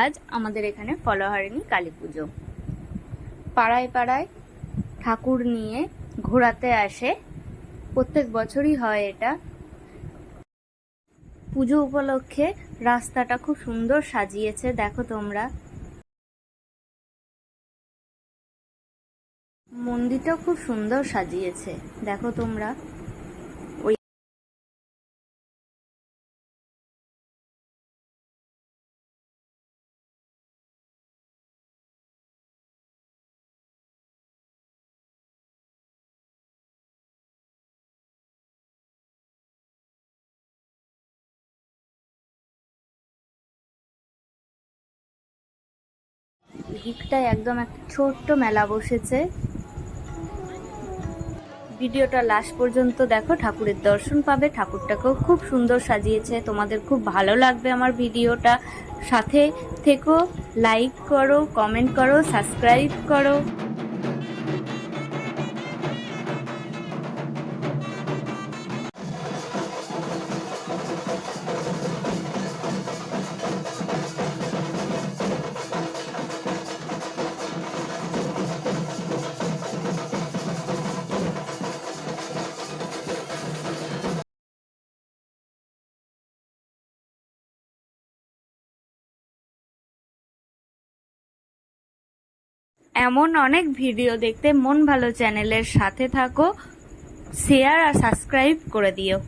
আজ আমাদের এখানে ফলহারিণী কালী পুজো। পাড়ায় পাড়ায় ঠাকুর নিয়ে ঘোরাতে আসে। প্রত্যেক বছরই হয় এটা। পুজো উপলক্ষে রাস্তাটা খুব সুন্দর সাজিয়েছে, দেখো তোমরা। মন্দিরটাও খুব সুন্দর সাজিয়েছে, দেখো তোমরা। দিকটায় একদম একটা ছোট্ট মেলা বসেছে। ভিডিওটা লাস্ট পর্যন্ত দেখো, ঠাকুরের দর্শন পাবে, ঠাকুরটাকেও খুব সুন্দর সাজিয়েছে। তোমাদের খুব ভালো লাগবে আমার ভিডিওটা। সাথে থেকো লাইক করো কমেন্ট করো সাবস্ক্রাইব করো। এমন অনেক ভিডিও দেখতে মন ভালো চ্যানেলের সাথে থাকো শেয়ার আর সাবস্ক্রাইব করে দিও।